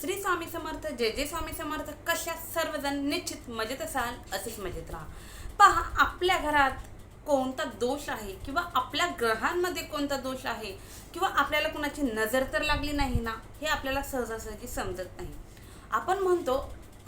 श्री स्वामी समर्थ जय जय स्वामी समर्थ कशा सर्वजण निश्चित मजेत असाल असेच मजेत राहा. पहा आपल्या घरात कोणता दोष आहे किंवा आपल्या ग्रहांमध्ये कोणता दोष आहे किंवा आपल्याला कुणाची नजर तर लागली नाही ना हे आपल्याला सहजासहजी समजत नाही. आपण म्हणतो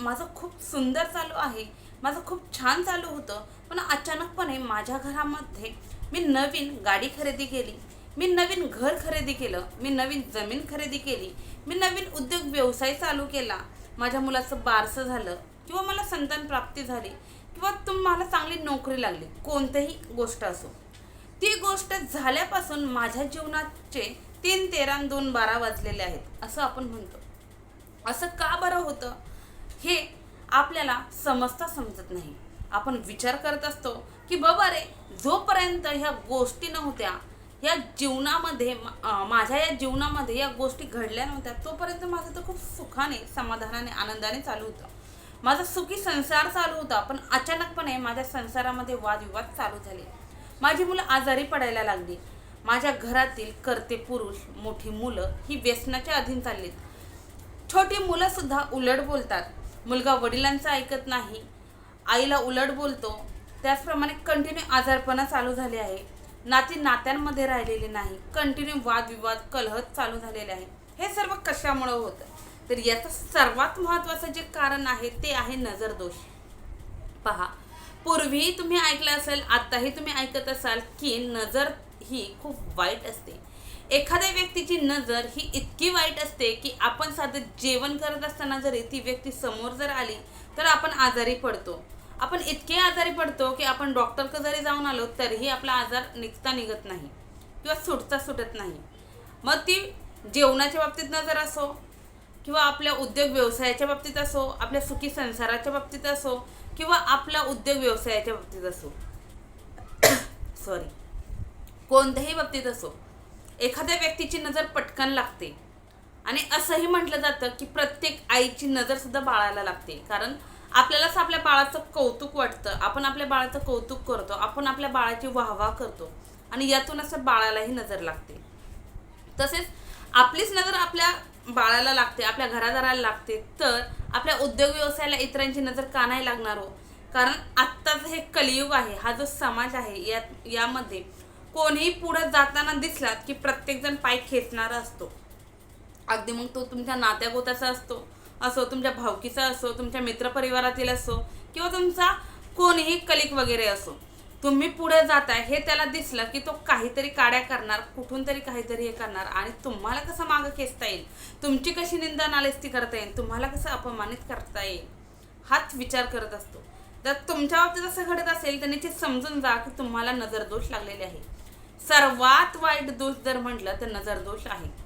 माझं खूप सुंदर चालू आहे माझं खूप छान चालू होतं पण अचानकपणे माझ्या घरामध्ये मी नवीन गाडी खरेदी केली. मी नवीन घर खरेदी केलं मी नवीन जमीन खरेदी केली मी नवीन उद्योग व्यवसाय चालू केला. माझ्या मुलाचं बारसं झालं किंवा मला संतान प्राप्ती झाली किंवा तुम्हाला चांगली नोकरी लागली कोणतीही गोष्ट असो. ती गोष्ट झाल्यापासून माझ्या जीवनाचे तीन तेरा दोन बारा वाजलेले आहेत असं आपण म्हणतो. असं का बरं होतं? हे आपल्याला समजता समजत नाही. आपण विचार करत असतो की बाबा रे जोपर्यंत ह्या गोष्टी नव्हत्या या जीवनामध्ये माझ्या या जीवनामध्ये या गोष्टी घडल्या नव्हत्या. तोपर्यंत माझं तर खूप सुखाने समाधानाने आनंदाने चालू होतं. माझा सुखी संसार चालू होता पण अचानकपणे माझ्या संसारामध्ये वादविवाद चालू झाले. माझी मुलं आजारी पडायला लागली. माझ्या घरातील कर्ते पुरुष मोठी मुलं ही व्यसनाच्या अधीन चाललीत. छोटी मुलं सुद्धा उलट बोलतात. मुलगा वडिलांचं ऐकत नाही. आईला उलट बोलतो. त्याचप्रमाणे कंटिन्यू आजारपणा चालू झाले आहे. नाती नात्यांमध्ये राहिलेले नाही. कंटिन्यू वादविवाद कलह चालू झालेले आहे हे सर्व कशामुळं होतं? तर याचं सर्वात महत्त्वाचं जे कारण आहे ते आहे नजर दोष पहा पूर्वी तुम्ही ऐकलं असेल आत्ताही तुम्ही ऐकत असाल की नजर ही खूप वाईट असते. एखाद्या व्यक्तीची नजर ही इतकी वाईट असते की आपण साधं जेवण करत असताना जरी ती व्यक्ती समोर जर आली तर आपण आजारी पडतो. आपण इतके आजारी पडतो की आपण डॉक्टरकडे जरी जाऊन आलो तरीही आपला आजार निघता निघत नाही किंवा सुटता सुटत नाही. मग ती जेवणाच्या बाबतीत नजर असो किंवा आपल्या उद्योग व्यवसायाच्या बाबतीत असो आपल्या सुखी संसाराच्या बाबतीत असो किंवा आपल्या उद्योग व्यवसायाच्या बाबतीत असो. सॉरी कोणत्याही बाबतीत असो एखाद्या व्यक्तीची नजर पटकन लागते. आणि असंही म्हटलं जातं की प्रत्येक आईची नजरसुद्धा बाळाला लागते. कारण आपल्यालाच आपल्या बाळाचं कौतुक वाटतं. आपण आपल्या बाळाचं कौतुक करतो. आपण आपल्या बाळाची वाहवा करतो. आणि यातून असं बाळालाही नजर लागते. तसेच आपलीच नजर आपल्या बाळाला लागते आपल्या घरादाराला लागते. तर आपल्या उद्योग व्यवसायाला इतरांची नजर का नाही लागणार हो? कारण आत्ताचं हे कलियुग आहे. हा जो समाज आहे या यामध्ये कोणीही पुढं जाताना दिसलात की प्रत्येकजण पाय खेचणारा असतो. अगदी मग तो तुमच्या नात्यागोताचा असतो. असो तुमच्या भावकीचा असो तुमच्या मित्रपरिवारातील असो किंवा तुमचा कोणीही कलिक वगैरे असो तुम्ही पुढे जाताय हे त्याला दिसलं की तो काहीतरी काड्या करणार कुठून तरी काहीतरी हे करणार आणि तुम्हाला कसं मागं खेचता येईल? तुमची कशी निंदा नालेस्ती करता येईल? तुम्हाला कसं अपमानित करता येईल? हाच विचार करत असतो. जर तुमच्या बाबतीत असं घडत असेल तर निश्चित समजून जा की तुम्हाला नजरदोष लागलेले आहे. सर्वात वाईट दोष जर म्हटलं तर नजरदोष आहे.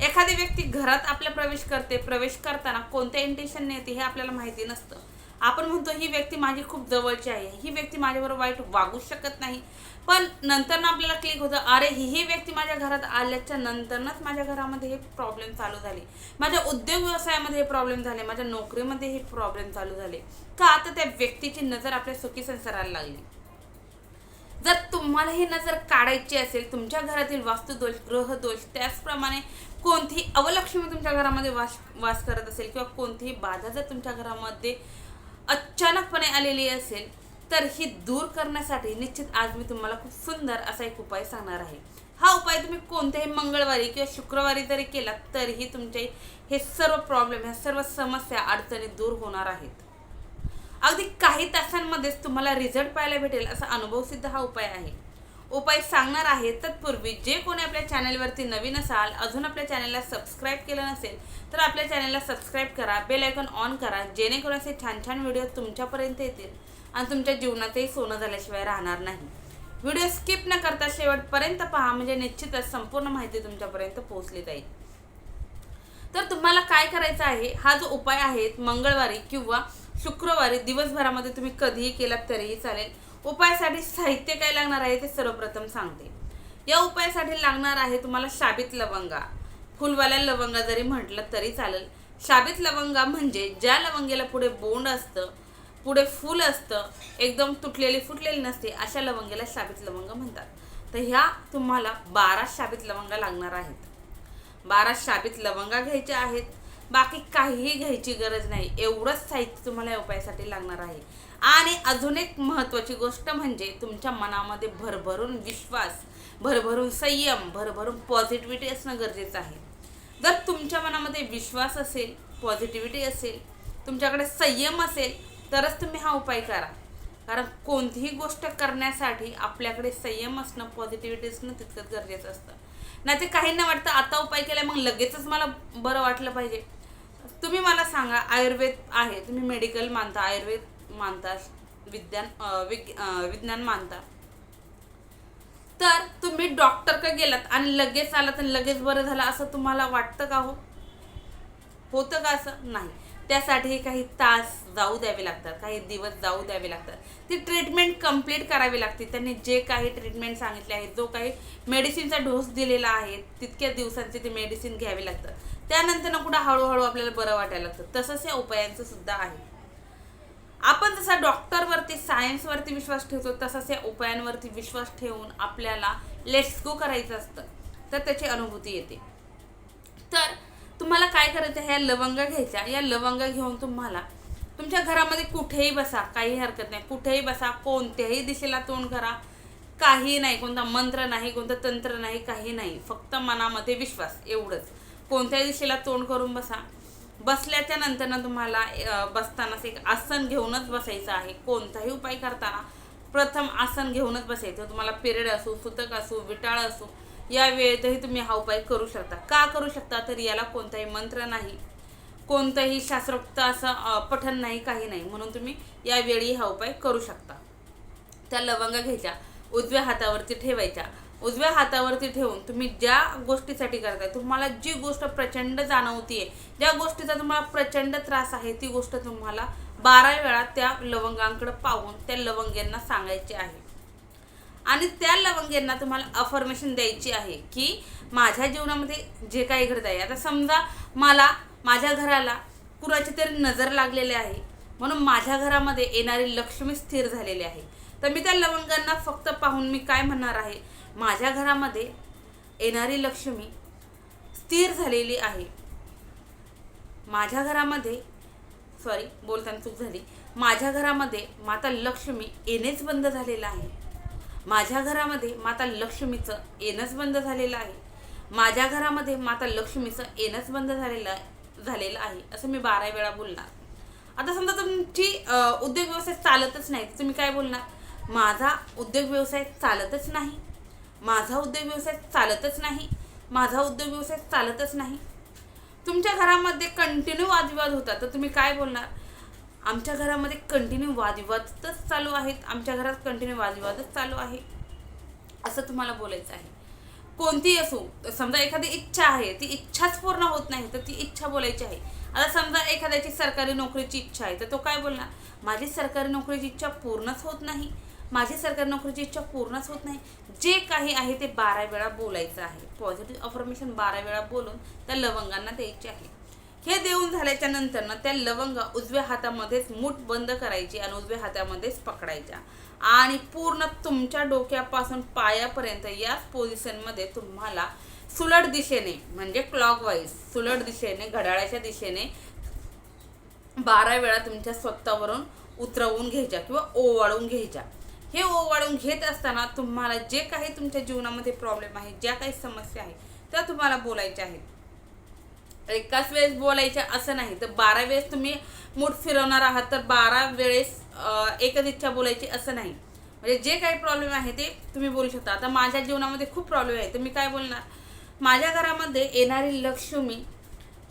एखादी व्यक्ती घरात आपल्या प्रवेश करते प्रवेश करताना कोणत्या इंटेन्शनने येते हे आपल्याला माहिती नसतं. आपण म्हणतो ही व्यक्ती माझी खूप जवळची आहे. ही व्यक्ती माझ्याबरोबर वाईट वागू शकत नाही. पण नंतर आपल्याला क्लिक होतं अरे ही ही व्यक्ती माझ्या घरात आल्याच्या नंतरनंच माझ्या घरामध्ये हे प्रॉब्लेम चालू झाले. माझ्या उद्योग व्यवसायामध्ये हे प्रॉब्लेम झाले. माझ्या नोकरीमध्ये हे प्रॉब्लेम चालू झाले. का आता त्या व्यक्तीची नजर आपल्या सुखी संसाराला लागली? जर तुम्हाला ही नजर काढायची असेल तुमच्या घरातील वास्तुदोष ग्रहदोष त्याचप्रमाणे कोणतीही अवलक्ष्मी तुमच्या घरामध्ये वास वास करत असेल किंवा कोणतीही बाधा जर तुमच्या घरामध्ये अचानकपणे आलेली असेल तर ही दूर करण्यासाठी निश्चित आज मी तुम्हाला खूप सुंदर असा एक उपाय सांगणार आहे. हा उपाय तुम्ही कोणत्याही मंगळवारी किंवा शुक्रवारी जरी केला तरीही तुमचे हे सर्व प्रॉब्लेम ह्या सर्व समस्या अडचणी दूर होणार आहेत. अगदी काही तासांमध्येच तुम्हाला रिझल्ट पाहायला भेटेल असा अनुभव सिद्ध हा उपाय आहे. उपाय सांगणार आहे. तत्पूर्वी जे कोणी आपल्या चॅनलवरती नवीन असाल अजून आपल्या चॅनलला सबस्क्राईब केलं नसेल तर आपल्या चॅनलला सबस्क्राईब करा बेल आयकॉन ऑन करा जेणेकरून असे छान छान व्हिडिओ तुमच्यापर्यंत येतील आणि तुमच्या जीवनातही सोनं झाल्याशिवाय राहणार नाही. व्हिडिओ स्किप न करता शेवटपर्यंत पहा म्हणजे निश्चितच संपूर्ण माहिती तुमच्यापर्यंत पोहोचली जाईल. तर तुम्हाला काय करायचं आहे? हा जो उपाय आहे मंगळवारी किंवा शुक्रवारी दिवसभरामध्ये तुम्ही कधीही केलात तरीही चालेल. उपायासाठी साहित्य काय लागणार आहे ते सर्वप्रथम सांगते. या उपायासाठी लागणार आहे तुम्हाला शाबित लवंगा. फुलवाल्या लवंगा जरी म्हटलं तरी चालेल. शाबित लवंगा म्हणजे ज्या लवंगेला पुढे बोंड असतं पुढे फूल असतं एकदम तुटलेली फुटलेली नसते अशा लवंगेला शाबित लवंग म्हणतात. तर ह्या तुम्हाला बारा शाबित लवंगा लागणार आहेत. बारा शाबित लवंगा घ्यायच्या आहेत. बाकी काहीही घ्यायची गरज नाही. एवढंच साहित्य तुम्हाला या उपायासाठी लागणार आहे. आणि अजून एक महत्त्वाची गोष्ट म्हणजे तुमच्या मनामध्ये भरभरून विश्वास भरभरून संयम भरभरून पॉझिटिव्हिटी असणं गरजेचं आहे. जर तुमच्या मनामध्ये विश्वास असेल पॉझिटिव्हिटी असेल तुमच्याकडे संयम असेल तरच तुम्ही हा उपाय करा. कारण कोणतीही गोष्ट करण्यासाठी आपल्याकडे संयम असणं पॉझिटिव्हिटी असणं तितकंच गरजेचं असतं. नाही ते काहींना वाटतं आता उपाय केला मग लगेचच मला बरं वाटलं पाहिजे. तुम्ही मला सांगा आयुर्वेद आहे तुम्ही मेडिकल मानता आयुर्वेद मानतात विज्ञान विग विज्ञान मानतात. तर तुम्ही डॉक्टरकडे गेलात आणि लगेच आलात आणि लगेच बरं झालं असं तुम्हाला वाटतं का हो? होतं का असं? नाही. त्यासाठी काही तास जाऊ द्यावे लागतात काही दिवस जाऊ द्यावे लागतात. ती ट्रीटमेंट कंप्लीट करावी लागते. त्यांनी जे काही ट्रीटमेंट सांगितले आहे जो काही मेडिसिनचा डोस दिलेला आहे तितक्या दिवसांचे ते मेडिसिन घ्यावे लागतात. त्यानंतर ना कुठं हळूहळू आपल्याला बरं वाटायला लागतं. तसंच या उपायांचं सुद्धा आहे. आपण जसा डॉक्टरवरती सायन्सवरती विश्वास ठेवतो तसाच या उपायांवरती विश्वास ठेवून आपल्याला लेट्स गो करायचं असतं तर त्याची अनुभूती येते. तर तुम्हाला काय करायचं ह्या लवंगा घ्यायच्या. या लवंगा घेऊन तुम्हाला तुमच्या घरामध्ये कुठेही बसा काही हरकत नाही. कुठेही बसा कोणत्याही दिशेला तोंड करा. काही नाही कोणता मंत्र नाही कोणतं तंत्र नाही काही नाही. फक्त मनामध्ये विश्वास एवढंच. कोणत्याही दिशेला तोंड करून बसा. बसल्याच्या नंतर ना तुम्हाला बसतानाच एक आसन घेऊनच बसायचं आहे. कोणताही उपाय करताना प्रथम आसन घेऊनच बसायचं. तुम्हाला पिरियड असो सुतक असो विटाळ असो या वेळेतही तुम्ही हा उपाय करू शकता. का करू शकता? तर याला कोणताही मंत्र नाही. कोणतंही शास्त्रोक्त असं पठन नाही काही नाही. म्हणून तुम्ही यावेळी हा उपाय करू शकता. त्या लवंगा घ्यायच्या उजव्या हातावरती ठेवायच्या. उजव्या हातावरती ठेवून तुम्ही ज्या गोष्टीसाठी करताय तुम्हाला जी गोष्ट प्रचंड जाणवतीये ज्या गोष्टीचा तुम्हाला प्रचंड त्रास आहे ती गोष्ट तुम्हाला बारा वेळा त्या लवंगांकडे पाहून त्या लवंग्यांना सांगायची आहे. आणि त्या लवंग्यांना तुम्हाला अफर्मेशन द्यायची आहे की माझ्या जीवनामध्ये जे काही घडत आहे आता समजा मला माझ्या घराला कुणाची तरी नजर लागलेली आहे म्हणून माझ्या घरामध्ये येणारी लक्ष्मी स्थिर झालेली आहे. तर मी त्या लवंगांना फक्त पाहून मी काय म्हणणार आहे? माझ्या घरामध्ये येणारी लक्ष्मी स्थिर झालेली आहे. माझ्या घरामध्ये सॉरी बोलताना चूक झाली. माझ्या घरामध्ये माता लक्ष्मी येणेच बंद झालेलं आहे. माझ्या घरामध्ये माता लक्ष्मीचं येणंच बंद झालेलं आहे. माझ्या घरामध्ये माता लक्ष्मीचं येणंच बंद झालेलं झालेलं आहे असं मी बारा वेळा बोलणार. आता समजा तुमची उद्योग व्यवसाय चालतच नाही तुम्ही काय बोलणार? माझा उद्योग व्यवसाय चालतच नाही. माझा उद्योग व्यवसाय चालतच नाही. माझा उद्योग व्यवसाय चालतच नाही. तुमच्या घरामध्ये कंटिन्यू वादविवाद होता तर तुम्ही काय बोलणार? आमच्या घरामध्ये कंटिन्यू वादविवादच चालू आहेत. आमच्या घरात कंटिन्यू वादविवादच चालू आहे. असं तुम्हाला बोलायचं आहे. कोणतीही असो समजा एखादी इच्छा आहे ती इच्छाच पूर्ण होत नाही तर ती इच्छा बोलायची आहे. आता समजा एखाद्याची सरकारी नोकरीची इच्छा आहे तर तो काय बोलणार? माझी सरकारी नोकरीची इच्छा पूर्णच होत नाही. माझी सरकारी नोकरीची इच्छा पूर्णच होत नाही. जे काही आहे ते बारा वेळा बोलायचं आहे. पॉझिटिव्ह अफर्मेशन बारा वेळा बोलून त्या लवंगांना द्यायचे आहे. हे देऊन झाल्याच्यानंतर ना त्या लवंगा उजव्या हातामध्येच मूठ बंद करायची आणि उजव्या हातामध्येच पकडायच्या. आणि पूर्ण तुमच्या डोक्यापासून पायापर्यंत याच पोझिशनमध्ये तुम्हाला सुलट दिशेने म्हणजे क्लॉकवाईज सुलट दिशेने घड्याळाच्या दिशेने बारा वेळा तुमच्या स्वतःवरून उतरवून घ्यायच्या किंवा ओवाळून घ्यायच्या. हे ओवाळून घेत असताना तुम्हाला जे काही तुमच्या जीवनामध्ये प्रॉब्लेम आहे ज्या काही समस्या आहेत त्या तुम्हाला बोलायच्या आहेत. एकाच वेळेस बोलायच्या असं नाही तर बारा वेळेस तुम्ही मूठ फिरवणार आहात तर बारा वेळेस एकच इच्छा बोलायची असं नाही. म्हणजे जे काही प्रॉब्लेम आहे ते तुम्ही बोलू शकता. आता माझ्या जीवनामध्ये खूप प्रॉब्लेम आहे तर मी काय बोलणार? माझ्या घरामध्ये येणारी लक्ष्मी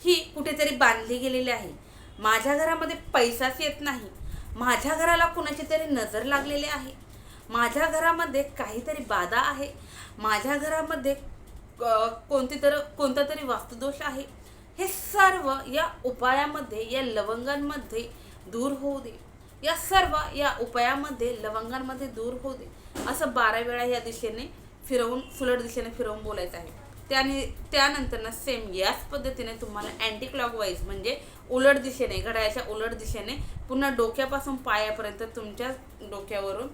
ही कुठेतरी बांधली गेलेली आहे. माझ्या घरामध्ये पैसाच येत नाही. माझ्या घराला कुणाची तरी नजर लागलेली आहे. माझ्या घरामध्ये काहीतरी बाधा आहे. माझ्या घरामध्ये कोणती तर कोणता तरी वास्तुदोष आहे. हे सर्व या उपायामध्ये या लवंगांमध्ये दूर होऊ दे. या सर्व या उपायामध्ये लवंगांमध्ये दूर होऊ दे. असं बारा वेळा या दिशेने फिरवून सुलट दिशेने फिरवून बोलायचं आहे. त्याने त्यानंतर ना सेम याच पद्धतीने तुम्हाला अँटी क्लॉकवाईज म्हणजे उलट दिशेने घड्याळाच्या उलट दिशेने पुन्हा डोक्यापासून पायापर्यंत तुमच्या डोक्यावरून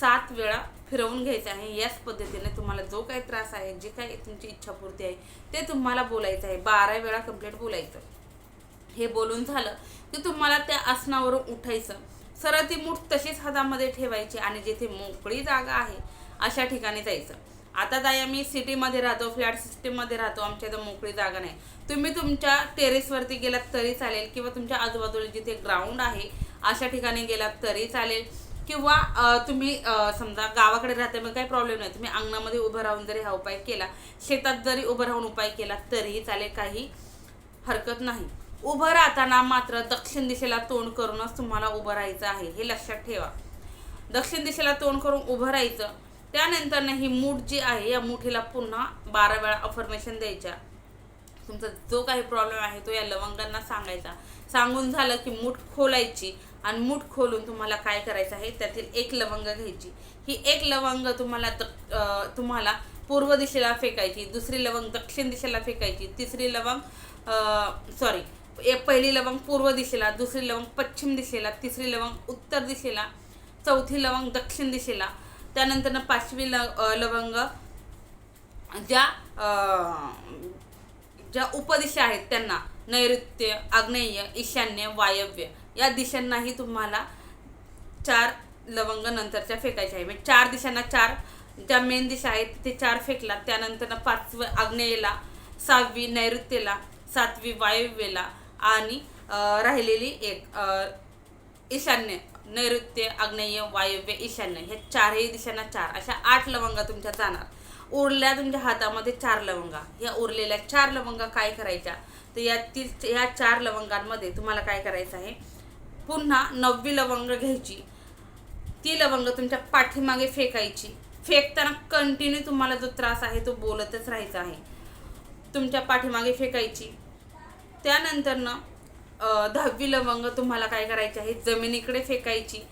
सात वेळा फिरवून घ्यायचं आहे. याच पद्धतीने तुम्हाला जो काही त्रास आहे जे काही तुमची इच्छापूर्ती आहे ते तुम्हाला बोलायचं आहे. बारा वेळा कंप्लीट बोलायचं. हे बोलून झालं की तुम्हाला त्या आसनावरून उठायचं. सरळ ती मूठ तशीच हातामध्ये ठेवायची आणि जिथे मोकळी जागा आहे अशा ठिकाणी जायचं. आता ताई आम्ही सिटीमध्ये राहतो फ्लॅट सिस्टीममध्ये राहतो. आमच्या इथं मोकळी जागा नाही. तुम्ही तुमच्या टेरेसवरती गेलात तरी चालेल किंवा तुमच्या आजूबाजूला जिथे ग्राउंड आहे अशा ठिकाणी गेलात तरी चालेल. किंवा तुम्ही समजा गावाकडे राहते मग काही प्रॉब्लेम नाही. तुम्ही अंगणामध्ये उभं राहून जरी हा उपाय केला शेतात जरी उभं राहून उपाय केला तरीही चालेल काही हरकत नाही. उभं राहताना मात्र दक्षिण दिशेला तोंड करूनच तुम्हाला उभं राहायचं आहे हे लक्षात ठेवा. दक्षिण दिशेला तोंड करून उभं राहायचं त्यानंतर ना ही मूठ जी आहे या मुठीला पुन्हा बारा वेळा अफर्मेशन द्यायच्या. तुमचा जो काही प्रॉब्लेम आहे तो या लवंगांना सांगायचा. सांगून झालं की मूठ खोलायची आणि मूठ खोलून तुम्हाला काय करायचं आहे त्यातील एक लवंग घ्यायची. ही एक लवंग तुम्हाला द- तुम्हाला पूर्व दिशेला फेकायची दुसरी लवंग दक्षिण दिशेला फेकायची तिसरी लवंग सॉरी पहिली लवंग पूर्व दिशेला दुसरी लवंग पश्चिम दिशेला तिसरी लवंग उत्तर दिशेला चौथी लवंग दक्षिण दिशेला त्यानंतर पाचवी ल लवंग ज्या ज्या उपदिशा आहेत त्यांना नैऋत्य आग्नेय ईशान्य वायव्य या दिशांनाही तुम्हाला चार लवंग नंतरच्या फेकायच्या आहे म्हणजे चार दिशांना चार ज्या मेन दिशा आहेत ते चार फेकला. त्यानंतर पाचवी आग्नेयेला सहावी नैऋत्येला सातवी वायव्येला आणि राहिलेली एक ईशान्य नैऋत्य आग्नेय वायव्य ईशान्य. हे चारही दिशांना चार. अशा आठ लवंगा तुमच्या जाणार. उरल्या तुमच्या हातामध्ये चार लवंगा. या उरलेल्या चार लवंगा काय करायच्या? तर यातील या चार लवंगांमध्ये तुम्हाला काय करायचं आहे? पुन्हा नववी लवंग घ्यायची. ती लवंग तुमच्या पाठीमागे फेकायची. फेकताना कंटिन्यू तुम्हाला जो त्रास आहे तो बोलतच राहायचा आहे. तुमच्या पाठीमागे फेकायची. त्यानंतरनं दहावी लवंग तुम्हाला काय करायची आहे? जमिनीकडे फेकायची.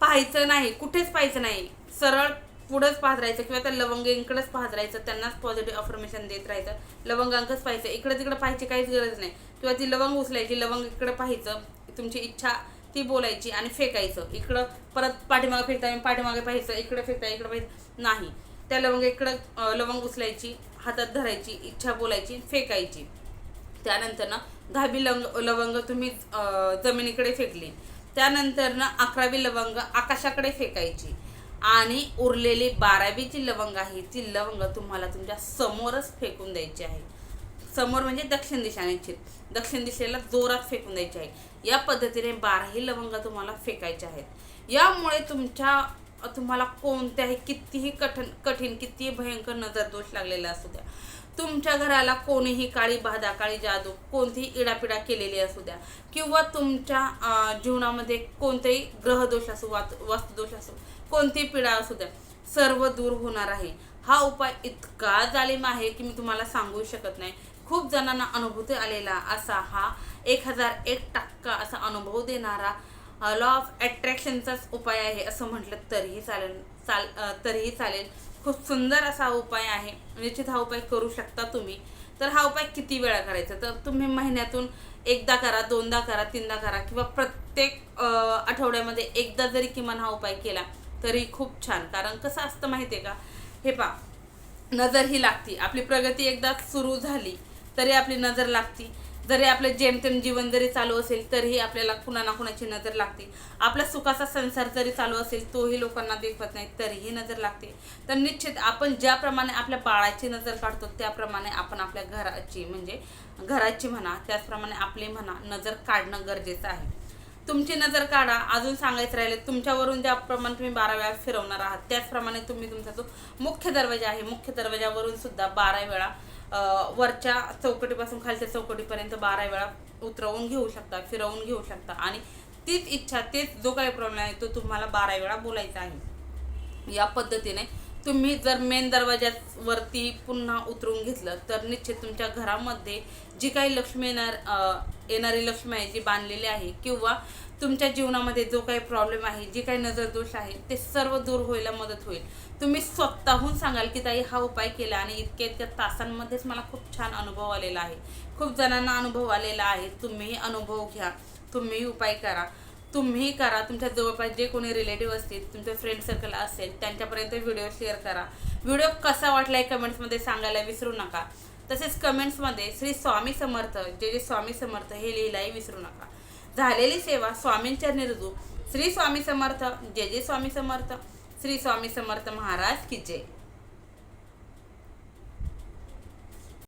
पाहायचं नाही. कुठेच पाहायचं नाही. सरळ पुढंच पाहत राहायचं किंवा त्या लवंगींकडेच पाहत राहायचं त्यांनाच पॉझिटिव्ह अफर्मेशन देत राहायचं. लवंगांकच पाहायचं. इकडे तिकडे पाहायची काहीच गरज नाही. किंवा ती लवंग उचलायची लवंग इकडे पाहायचं तुमची इच्छा ती बोलायची आणि फेकायचं. इकडं परत पाठीमागे फेकता पाठीमागे पाहायचं इकडे फेकता इकडे पाहायचं. नाही. त्या लवंग इकडं लवंग उचलायची हातात धरायची इच्छा बोलायची फेकायची. त्यानंतर ना दहावी लवंग लवंग तुम्ही जमिनीकडे फेकली. त्यानंतर ना अकरावी लवंग आकाशाकडे फेकायची. आणि उरलेली बारावी जी लवंग आहे. ती लवंग तुम्हाला तुमच्या समोरच फेकून द्यायची आहे. समोर म्हणजे दक्षिण दिशाने निश्चित. दक्षिण दिशेला जोरात फेकून द्यायची आहे. या पद्धतीने बाराही लवंग तुम्हाला फेकायच्या आहेत. यामुळे तुमच्या तुम्हाला कोणत्याही कितीही कठीण कठीण कितीही भयंकर नजर दोष लागलेला असू द्या. तुमच्या घराला कोणीही काळी बाधा काळी जादू कोणतीही इडापिडा केलेली असू द्या. किंवा तुमच्या जीवनामध्ये कोणतेही ग्रहदोष असो वात वास्तुदोष असो कोणती पीडा असू द्या सर्व दूर होणार आहे. हा उपाय इतका जालिम आहे की मी तुम्हाला सांगू शकत नाही. खूप जणांना अनुभूती आलेला असा हा एक हजार एक टक्का असा अनुभव देणारा लॉ ऑफ अट्रॅक्शनचाच उपाय आहे असं म्हटलं तरीही चालेल चाल तरीही चालेल. खूप सुंदर असा उपाय आहे. निश्चित हा उपाय करू शकता तुम्ही. तर हा उपाय किती वेळा करायचा? तर तुम्ही महिन्यातून एकदा करा दोनदा करा तीनदा करा किंवा प्रत्येक आठवड्यामध्ये एकदा जरी किमान हा उपाय केला तरी खूप छान. कारण कसं असतं माहिती आहे का? हे पा नजर ही लागती. आपली प्रगती एकदा सुरू झाली तरी आपली नजर लागती. जरी आपलं जेमतेम जीवन जरी चालू असेल तरीही आपल्याला कुणा ना कुणाची नजर लागते. आपला सुखाचा संसार जरी चालू असेल तोही लोकांना देखवत नाही तरीही नजर लागते. तर निश्चित आपण ज्याप्रमाणे आपल्या बाळाची नजर काढतो त्याप्रमाणे आपण आपल्या घराची म्हणजे घराची म्हणा त्याचप्रमाणे आपली म्हणा नजर काढणं गरजेचं आहे. तुमची नजर काढा. अजून सांगायचं राहिले तुमच्यावरून ज्याप्रमाणे तुम्ही बारा वेळा फिरवणार आहात त्याचप्रमाणे तुम्ही तुमचा जो मुख्य दरवाजा आहे मुख्य दरवाजावरून सुद्धा बारा वेळा वरच्या चौकटीपासून खालच्या चौकटीपर्यंत बारा वेळा उतरवून घेऊ शकता फिरवून घेऊ शकता. आणि तीच इच्छा तेच जो काही प्रॉब्लेम आहे तो तुम्हाला बारा वेळा बोलायचा आहे. या पद्धतीने तुम्ही जर मेन दरवाज्यावरती पुन्हा उतरून घेतलं तर निश्चित तुमच्या घरामध्ये जी काही लक्ष्मी येणार येणारी लक्ष्मी आहे जी बांधलेली आहे किंवा तुमच्या जीवनामध्ये जो काही प्रॉब्लेम आहे जी काही नजरदोष आहे ते सर्व दूर व्हायला मदत होईल. तुम्ही स्वतःहून सांगाल की ताई हा उपाय केला आणि इतक्या इतक्या तासांमध्येच मला खूप छान अनुभव आलेला आहे. खूप जणांना अनुभव आलेला आहे. तुम्हीही अनुभव घ्या. तुम्हीही उपाय करा. तुम्ही करा तुमच्या जवळपास जे कोणी रिलेटिव्ह असतील तुमचं फ्रेंड सर्कल असेल त्यांच्यापर्यंत व्हिडिओ शेअर करा. व्हिडिओ कसा वाटलाय कमेंट्समध्ये सांगायला विसरू नका. तसेच कमेंट्समध्ये श्री स्वामी समर्थ जे जे स्वामी समर्थ हे लिहिलाही विसरू नका. झालेली सेवा स्वामींच्या निर्जू श्री स्वामी समर्थ जे जे स्वामी समर्थ. श्री स्वामी समर्थ महाराज की जय.